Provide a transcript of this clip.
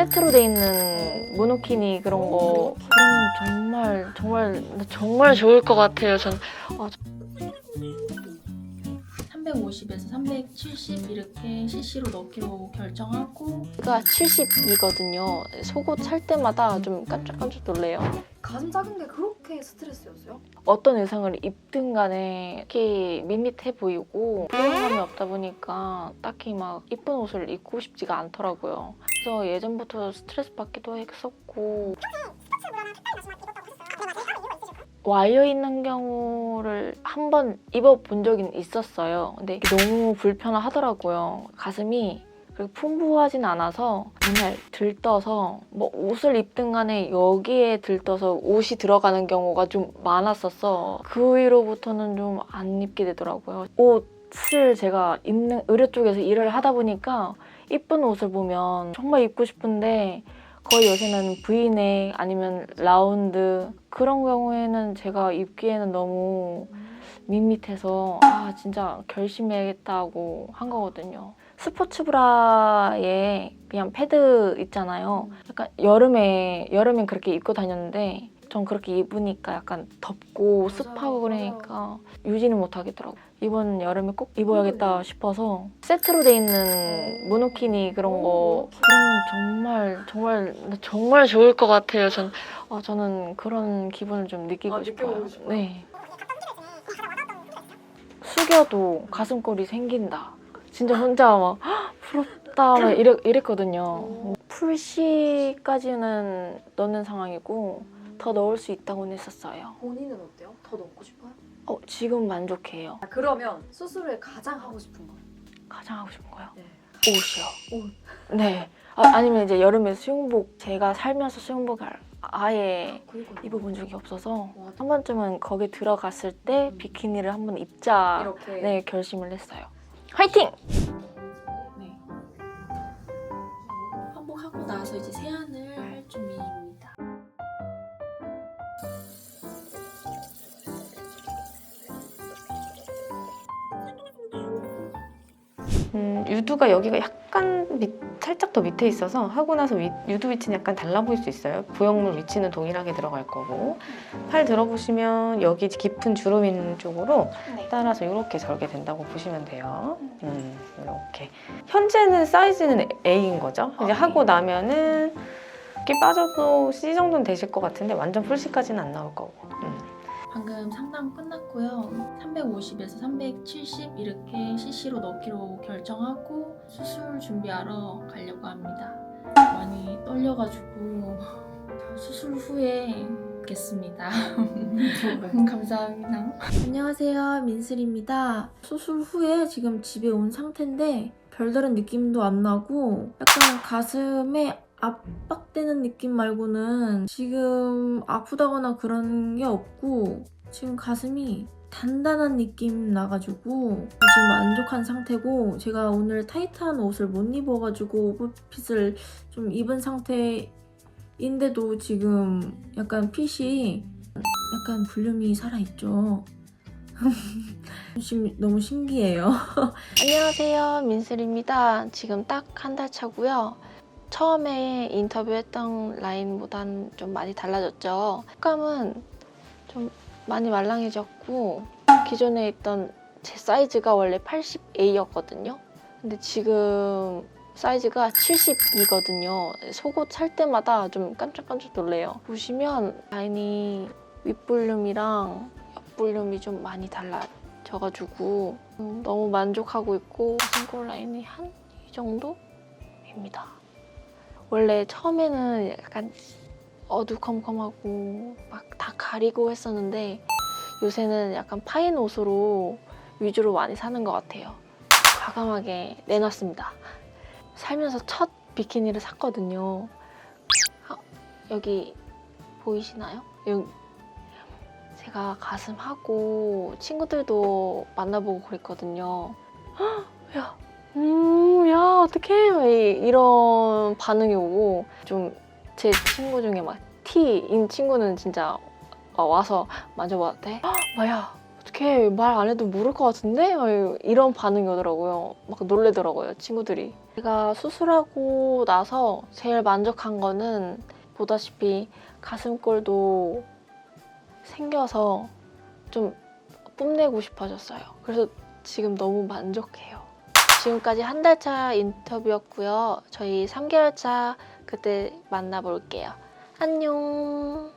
세트로 돼 있는 모노키니 그런 거 그러면 정말 정말 정말 좋을 것 같아요. 전 350에서 370 이렇게 CC로 넣기로 결정하고 제가 70이거든요. 속옷 살 때마다 좀 깜짝깜짝 놀래요. 가슴 작은 게 그렇게 스트레스였어요? 어떤 의상을 입든 간에 특히 밋밋해 보이고 유연함이 없다 보니까 딱히 막 이쁜 옷을 입고 싶지가 않더라고요. 그래서 예전부터 스트레스 받기도 했었고 와이어 있는 경우를 한 번 입어본 적은 있었어요. 근데 너무 불편하더라고요. 가슴이 그리고 풍부하진 않아서 맨날 들떠서 뭐 옷을 입든 간에 여기에 들떠서 옷이 들어가는 경우가 좀 많았었어. 그 이후로부터는 좀 안 입게 되더라고요. 옷을 제가 입는 의료 쪽에서 일을 하다 보니까 이쁜 옷을 보면 정말 입고 싶은데 거의 요새는 브이넥 아니면 라운드 그런 경우에는 제가 입기에는 너무 밋밋해서 아 진짜 결심해야겠다고 한 거거든요. 스포츠 브라에 그냥 패드 있잖아요. 약간 여름에 여름엔 그렇게 입고 다녔는데 전 그렇게 입으니까 약간 덥고 맞아요, 습하고 그러니까 유지는 못 하겠더라고. 이번 여름에 꼭 입어야겠다 싶어서 세트로 돼 있는 모노키니 그런 거 그러면 정말 정말 정말 좋을 것 같아요. 전 어, 저는 그런 기분을 좀 느끼고 아, 싶어요. 싶어요? 네. 숙여도 가슴골이 생긴다. 진짜 혼자 막 "헉, 부럽다 막 이랬, 이랬거든요. 풀시까지는 넣는 상황이고 더 넣을 수 있다고는 했었어요. 본인은 어때요? 더 넣고 싶어요? 어, 지금 만족해요. 아, 그러면 수술 후에 가장 하고 싶은 거? 가장 하고 싶은 거요. 네. 옷이요. 네. 아, 아니면 이제 여름에 수영복 제가 살면서 수영복을 아예 그니까 입어본 적이 없어서 와, 한 번쯤은 거기 들어갔을 때 비키니를 한번 입자 이렇게 네 결심을 했어요. 화이팅! 네. 환복하고 나서 이제 세안을 음, 유두가 여기가 약간 밑, 살짝 더 밑에 있어서 하고 나서 위- 유두 위치는 약간 달라 보일 수 있어요. 부영물 위치는 동일하게 들어갈 거고 팔 들어보시면 여기 깊은 주름 쪽으로 네. 따라서 이렇게 절개된다고 보시면 돼요. 음, 이렇게 현재는 사이즈는 A인 거죠. 이제 아, 하고 네. 나면은 이렇게 빠져도 C 정도는 되실 것 같은데 완전 풀C까지는 안 나올 거고. 음. 방금 상담 끝났고요. 350에서 370 이렇게 CC로 넣기로 결정하고 수술 준비하러 가려고 합니다. 많이 떨려가지고 수술 후에 뵙겠습니다. 감사합니다. 안녕하세요. 민슬입니다. 수술 후에 지금 집에 온 상태인데 별다른 느낌도 안 나고 약간 가슴에 압박되는 느낌 말고는 지금 아프다거나 그런 게 없고 지금 가슴이 단단한 느낌 나가지고 지금 만족한 상태고 제가 오늘 타이트한 옷을 못 입어가지고 오버핏을 좀 입은 상태인데도 지금 약간 핏이 약간 볼륨이 살아있죠. 너무 신기해요. 안녕하세요. 민슬입니다. 지금 딱 한 달 차고요. 처음에 인터뷰했던 라인보단 좀 많이 달라졌죠. 색감은 좀 많이 말랑해졌고 기존에 있던 제 사이즈가 원래 80A였거든요. 근데 지금 사이즈가 72거든요. 속옷 살 때마다 좀 깜짝깜짝 놀래요. 보시면 라인이 윗볼륨이랑 옆볼륨이 좀 많이 달라져가지고 음, 너무 만족하고 있고 가슴골 라인이 한 이 정도입니다. 원래 처음에는 약간 어두컴컴하고 막 다 가리고 했었는데 요새는 약간 파인 옷으로 위주로 많이 사는 것 같아요. 과감하게 내놨습니다. 살면서 첫 비키니를 샀거든요. 아, 여기 보이시나요? 여기 제가 가슴하고 친구들도 만나보고 그랬거든요. 헉, 야, 음, 야, 어떡해. 이- 이런 반응이 오고, 좀 제 친구 중에 막 T인 친구는 진짜 어, 와서? 헉, 뭐야, 어떡해. 말안 해도 모를 것 같은데? 막 이런 반응이 오더라고요. 막 놀래더라고요, 친구들이. 제가 수술하고 나서 제일 만족한 거는 보다시피 가슴골도 생겨서 좀 뽐내고 싶어졌어요. 그래서 지금 너무 만족해요. 지금까지 한 달 차 인터뷰였고요. 저희 3개월 차 그때 만나볼게요. 안녕.